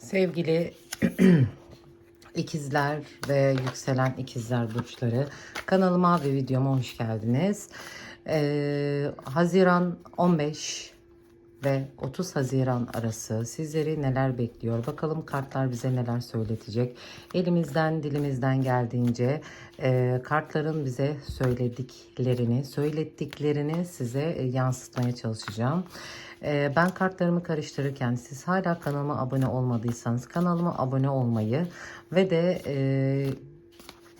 Sevgili ikizler ve yükselen ikizler burçları kanalıma ve videoma hoş geldiniz. Ee, Haziran 15 ve 30 Haziran arası sizleri neler bekliyor? Bakalım kartlar bize neler söyletecek? Elimizden dilimizden geldiğince e, kartların bize söylediklerini, söylettiklerini size e, yansıtmaya çalışacağım. E, ben kartlarımı karıştırırken siz hala kanalıma abone olmadıysanız kanalıma abone olmayı ve de e,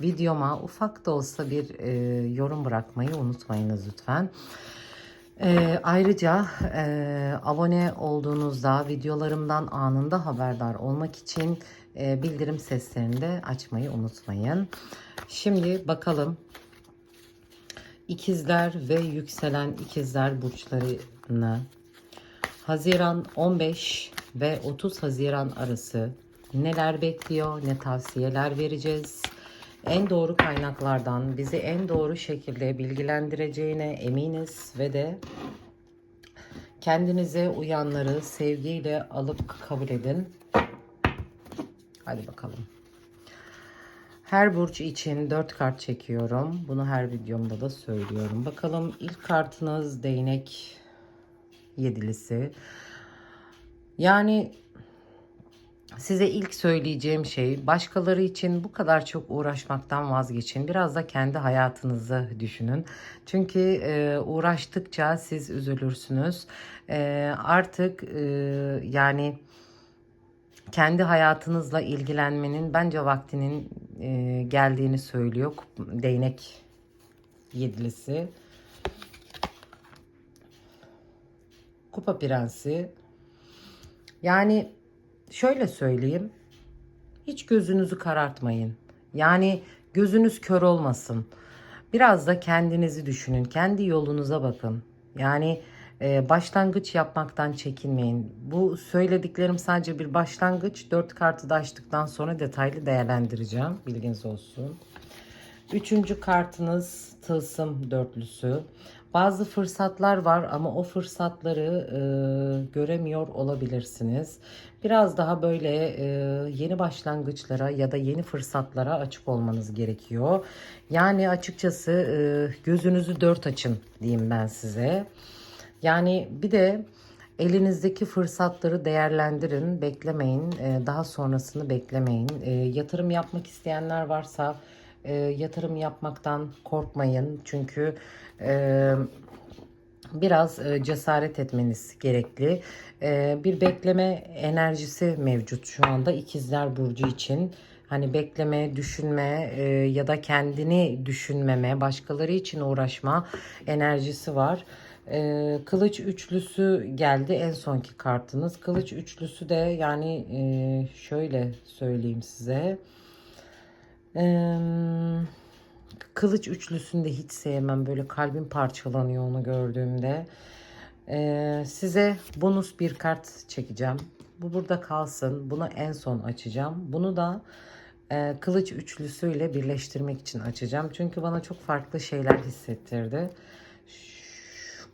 videoma ufak da olsa bir e, yorum bırakmayı unutmayınız lütfen. Ee, ayrıca e, abone olduğunuzda videolarımdan anında haberdar olmak için e, bildirim seslerini de açmayı unutmayın. Şimdi bakalım ikizler ve yükselen ikizler burçlarını Haziran 15 ve 30 Haziran arası neler bekliyor, ne tavsiyeler vereceğiz? En doğru kaynaklardan bizi en doğru şekilde bilgilendireceğine eminiz ve de kendinize uyanları sevgiyle alıp kabul edin. Hadi bakalım. Her burç için 4 kart çekiyorum. Bunu her videomda da söylüyorum. Bakalım ilk kartınız değnek yedilisi. Yani size ilk söyleyeceğim şey başkaları için bu kadar çok uğraşmaktan vazgeçin. Biraz da kendi hayatınızı düşünün. Çünkü e, uğraştıkça siz üzülürsünüz. E, artık e, yani kendi hayatınızla ilgilenmenin bence vaktinin e, geldiğini söylüyor. Değnek yedilisi. Kupa Prensi. Yani şöyle söyleyeyim. Hiç gözünüzü karartmayın. Yani gözünüz kör olmasın. Biraz da kendinizi düşünün. Kendi yolunuza bakın. Yani e, başlangıç yapmaktan çekinmeyin. Bu söylediklerim sadece bir başlangıç. Dört kartı da açtıktan sonra detaylı değerlendireceğim. Bilginiz olsun. Üçüncü kartınız tılsım dörtlüsü. Bazı fırsatlar var ama o fırsatları e, göremiyor olabilirsiniz. Biraz daha böyle e, yeni başlangıçlara ya da yeni fırsatlara açık olmanız gerekiyor. Yani açıkçası e, gözünüzü dört açın diyeyim ben size. Yani bir de elinizdeki fırsatları değerlendirin, beklemeyin, e, daha sonrasını beklemeyin. E, yatırım yapmak isteyenler varsa e, yatırım yapmaktan korkmayın çünkü e, biraz e, cesaret etmeniz gerekli. E, bir bekleme enerjisi mevcut şu anda ikizler burcu için. Hani bekleme, düşünme e, ya da kendini düşünmeme, başkaları için uğraşma enerjisi var. E, kılıç üçlüsü geldi en sonki kartınız. Kılıç üçlüsü de yani e, şöyle söyleyeyim size. Kılıç üçlüsünü de hiç sevmem. Böyle kalbim parçalanıyor onu gördüğümde. Ee, size bonus bir kart çekeceğim. Bu burada kalsın. Bunu en son açacağım. Bunu da e, kılıç üçlüsüyle birleştirmek için açacağım. Çünkü bana çok farklı şeyler hissettirdi. Şu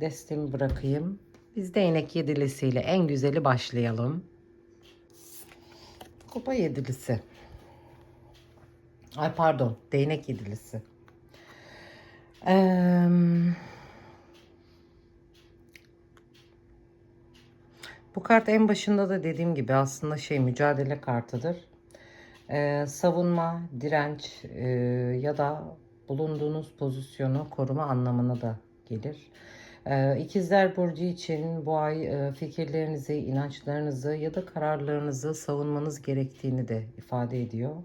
destemi bırakayım. Biz değnek yedilisiyle en güzeli başlayalım. Kupa yedilisi. Ay pardon, değnek yedilisi. Ee, bu kart en başında da dediğim gibi aslında şey mücadele kartıdır. Ee, savunma, direnç e, ya da bulunduğunuz pozisyonu koruma anlamına da gelir. Ee, İkizler Burcu için bu ay e, fikirlerinizi, inançlarınızı ya da kararlarınızı savunmanız gerektiğini de ifade ediyor.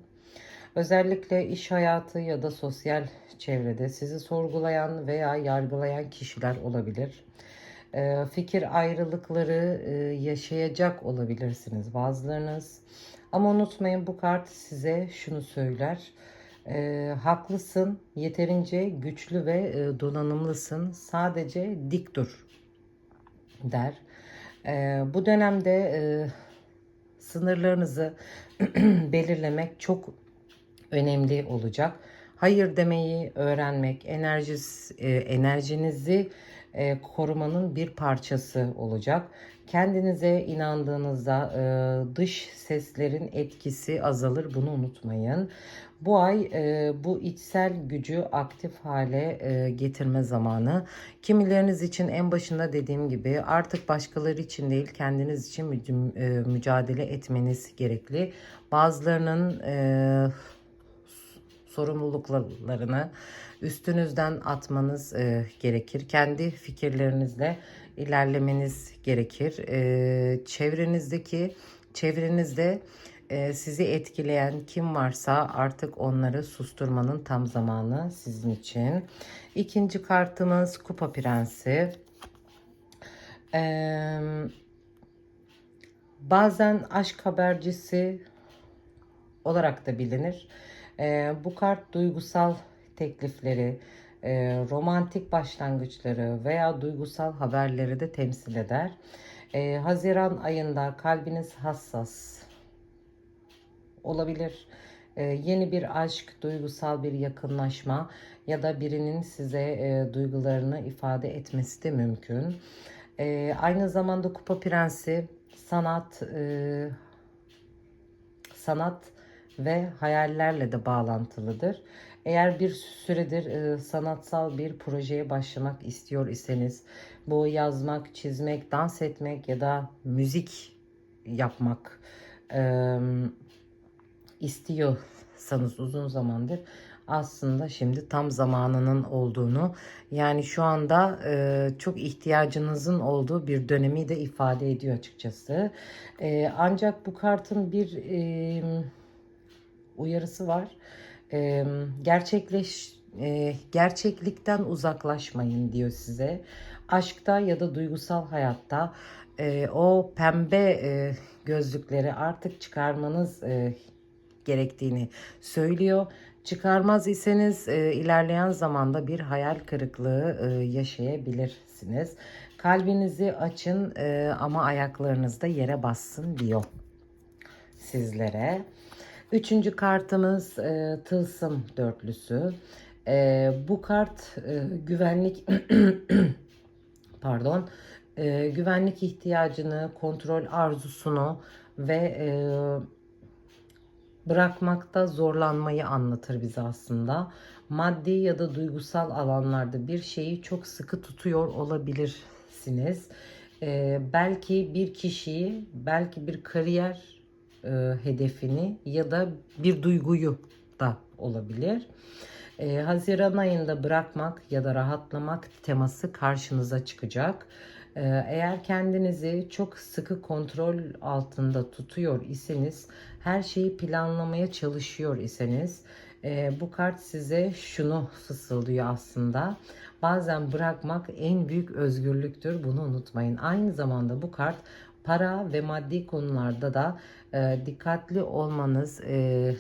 Özellikle iş hayatı ya da sosyal çevrede sizi sorgulayan veya yargılayan kişiler olabilir. Ee, fikir ayrılıkları e, yaşayacak olabilirsiniz bazılarınız. Ama unutmayın bu kart size şunu söyler. E, haklısın, yeterince güçlü ve e, donanımlısın. Sadece dik dur der. E, bu dönemde e, sınırlarınızı belirlemek çok olacak. Hayır demeyi öğrenmek, enerjis, e, enerjinizi e, korumanın bir parçası olacak. Kendinize inandığınızda e, dış seslerin etkisi azalır. Bunu unutmayın. Bu ay e, bu içsel gücü aktif hale e, getirme zamanı. Kimileriniz için en başında dediğim gibi artık başkaları için değil kendiniz için e, mücadele etmeniz gerekli. Bazılarının e, sorumluluklarını üstünüzden atmanız e, gerekir. Kendi fikirlerinizle ilerlemeniz gerekir. E, çevrenizdeki çevrenizde e, sizi etkileyen kim varsa artık onları susturmanın tam zamanı sizin için. İkinci kartımız Kupa Prensi. Eee bazen aşk habercisi olarak da bilinir. Ee, bu kart duygusal teklifleri, e, romantik başlangıçları veya duygusal haberleri de temsil eder. Ee, Haziran ayında kalbiniz hassas olabilir. Ee, yeni bir aşk, duygusal bir yakınlaşma ya da birinin size e, duygularını ifade etmesi de mümkün. Ee, aynı zamanda Kupa Prensi sanat, e, sanat ve hayallerle de bağlantılıdır. Eğer bir süredir e, sanatsal bir projeye başlamak istiyor iseniz bu yazmak, çizmek, dans etmek ya da müzik yapmak e, istiyorsanız uzun zamandır aslında şimdi tam zamanının olduğunu yani şu anda e, çok ihtiyacınızın olduğu bir dönemi de ifade ediyor açıkçası. E, ancak bu kartın bir e, uyarısı var. E, gerçekleş e, gerçeklikten uzaklaşmayın diyor size. Aşkta ya da duygusal hayatta e, o pembe e, gözlükleri artık çıkarmanız e, gerektiğini söylüyor. Çıkarmaz iseniz e, ilerleyen zamanda bir hayal kırıklığı e, yaşayabilirsiniz. Kalbinizi açın e, ama ayaklarınız da yere bassın diyor sizlere. Üçüncü kartımız e, Tılsım Dörtlüsü. E, bu kart e, güvenlik pardon e, güvenlik ihtiyacını, kontrol arzusunu ve e, bırakmakta zorlanmayı anlatır bize aslında. Maddi ya da duygusal alanlarda bir şeyi çok sıkı tutuyor olabilirsiniz. Ee, belki bir kişiyi, belki bir kariyer e, hedefini ya da bir duyguyu da olabilir. Ee, Haziran ayında bırakmak ya da rahatlamak teması karşınıza çıkacak. Ee, Eğer kendinizi çok sıkı kontrol altında tutuyor iseniz, her şeyi planlamaya çalışıyor iseniz, e, bu kart size şunu fısıldıyor aslında. Bazen bırakmak en büyük özgürlüktür. Bunu unutmayın. Aynı zamanda bu kart para ve maddi konularda da e, dikkatli olmanız e,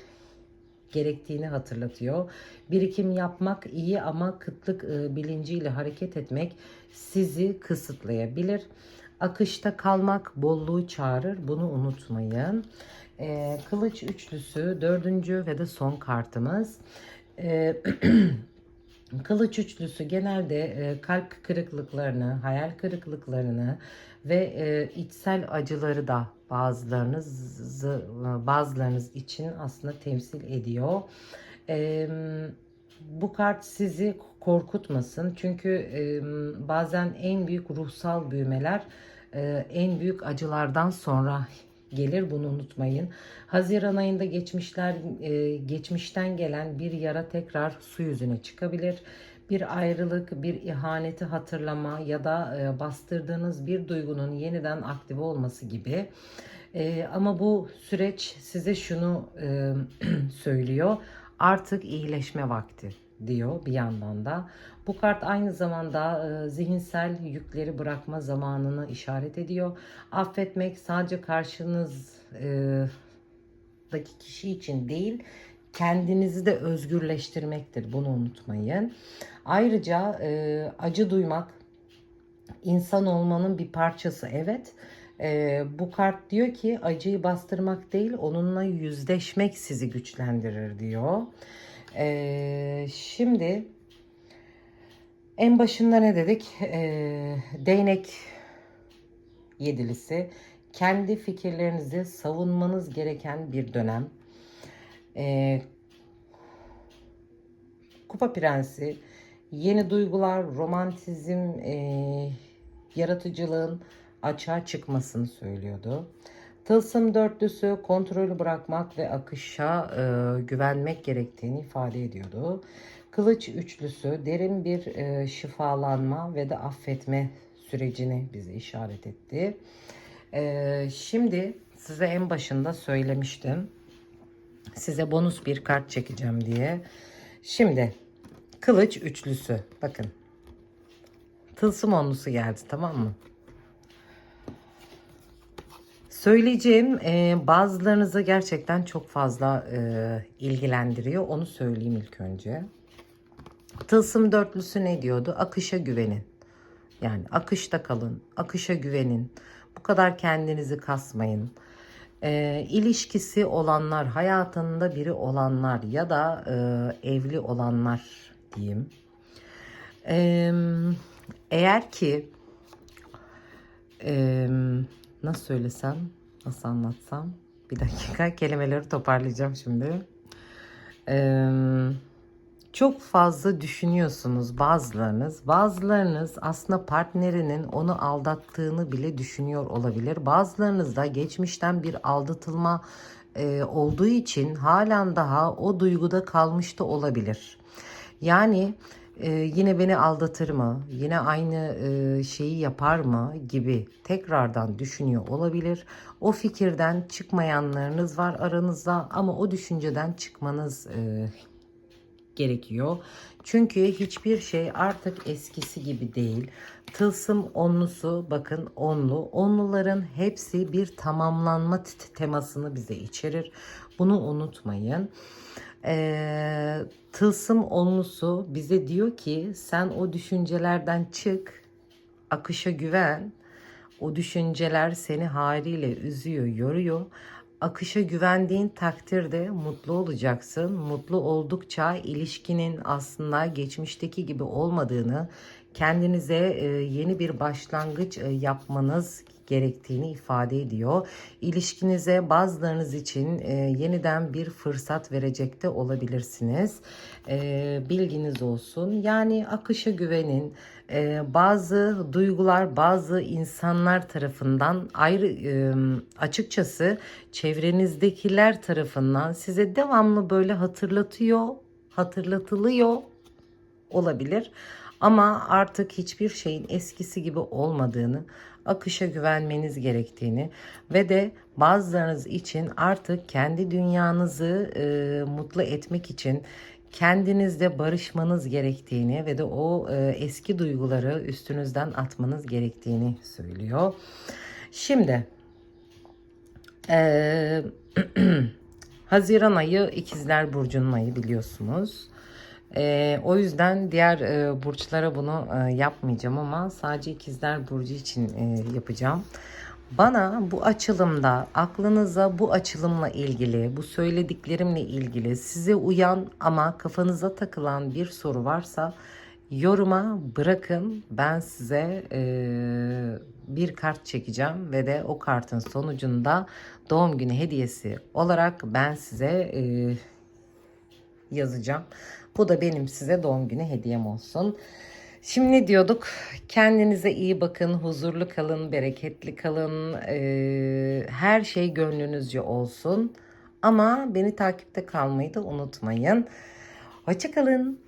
gerektiğini hatırlatıyor. Birikim yapmak iyi ama kıtlık e, bilinciyle hareket etmek sizi kısıtlayabilir. Akışta kalmak bolluğu çağırır. Bunu unutmayın. E, kılıç üçlüsü dördüncü ve de son kartımız. E, Kılıç üçlüsü genelde e, kalp kırıklıklarını, hayal kırıklıklarını ve e, içsel acıları da bazılarınız bazılarınız için aslında temsil ediyor. E, bu kart sizi korkutmasın çünkü e, bazen en büyük ruhsal büyümeler e, en büyük acılardan sonra gelir bunu unutmayın. Haziran ayında geçmişler e, geçmişten gelen bir yara tekrar su yüzüne çıkabilir. Bir ayrılık, bir ihaneti hatırlama ya da e, bastırdığınız bir duygunun yeniden aktive olması gibi. E, ama bu süreç size şunu e, söylüyor. Artık iyileşme vakti diyor bir yandan da. Bu kart aynı zamanda e, zihinsel yükleri bırakma zamanını işaret ediyor. Affetmek sadece karşınızdaki kişi için değil, kendinizi de özgürleştirmektir. Bunu unutmayın. Ayrıca e, acı duymak insan olmanın bir parçası. Evet. E, bu kart diyor ki acıyı bastırmak değil, onunla yüzleşmek sizi güçlendirir diyor. E, şimdi En başında ne dedik? Ee, değnek yedilisi. Kendi fikirlerinizi savunmanız gereken bir dönem. Ee, Kupa Prensi, yeni duygular, romantizm, e, yaratıcılığın açığa çıkmasını söylüyordu. Tılsım dörtlüsü kontrolü bırakmak ve akışa e, güvenmek gerektiğini ifade ediyordu. Kılıç üçlüsü derin bir e, şifalanma ve de affetme sürecini bize işaret etti. E, şimdi size en başında söylemiştim. Size bonus bir kart çekeceğim diye. Şimdi kılıç üçlüsü. Bakın. Tılsım onlusu geldi tamam mı? Söyleyeceğim e, bazılarınızı gerçekten çok fazla e, ilgilendiriyor. Onu söyleyeyim ilk önce. Tılsım dörtlüsü ne diyordu? Akışa güvenin. Yani akışta kalın, akışa güvenin. Bu kadar kendinizi kasmayın. E, ilişkisi olanlar, hayatında biri olanlar ya da e, evli olanlar diyeyim. E, eğer ki e, nasıl söylesem, nasıl anlatsam bir dakika kelimeleri toparlayacağım şimdi. Eee çok fazla düşünüyorsunuz bazılarınız. Bazılarınız aslında partnerinin onu aldattığını bile düşünüyor olabilir. Bazılarınız da geçmişten bir aldatılma e, olduğu için halen daha o duyguda kalmış da olabilir. Yani e, yine beni aldatır mı? Yine aynı e, şeyi yapar mı gibi tekrardan düşünüyor olabilir. O fikirden çıkmayanlarınız var aranızda ama o düşünceden çıkmanız e, gerekiyor. Çünkü hiçbir şey artık eskisi gibi değil. Tılsım onlusu bakın onlu. Onluların hepsi bir tamamlanma temasını bize içerir. Bunu unutmayın. Ee, tılsım onlusu bize diyor ki sen o düşüncelerden çık, akışa güven. O düşünceler seni haliyle üzüyor, yoruyor. Akışa güvendiğin takdirde mutlu olacaksın. Mutlu oldukça ilişkinin aslında geçmişteki gibi olmadığını, kendinize e, yeni bir başlangıç e, yapmanız gerektiğini ifade ediyor. İlişkinize bazılarınız için e, yeniden bir fırsat verecek de olabilirsiniz. Bilginiz olsun. Yani akışa güvenin. E, bazı duygular bazı insanlar tarafından ayrı e, açıkçası çevrenizdekiler tarafından size devamlı böyle hatırlatıyor, hatırlatılıyor olabilir. Ama artık hiçbir şeyin eskisi gibi olmadığını, akışa güvenmeniz gerektiğini ve de bazılarınız için artık kendi dünyanızı e, mutlu etmek için kendinizle barışmanız gerektiğini ve de o e, eski duyguları üstünüzden atmanız gerektiğini söylüyor. Şimdi e, Haziran ayı ikizler burcunun ayı biliyorsunuz. Ee, o yüzden diğer e, burçlara bunu e, yapmayacağım ama sadece ikizler burcu için e, yapacağım. Bana bu açılımda aklınıza bu açılımla ilgili, bu söylediklerimle ilgili size uyan ama kafanıza takılan bir soru varsa yoruma bırakın. Ben size e, bir kart çekeceğim ve de o kartın sonucunda doğum günü hediyesi olarak ben size e, yazacağım. Bu da benim size doğum günü hediyem olsun. Şimdi diyorduk? Kendinize iyi bakın, huzurlu kalın, bereketli kalın. Ee, her şey gönlünüzce olsun. Ama beni takipte kalmayı da unutmayın. Hoşçakalın.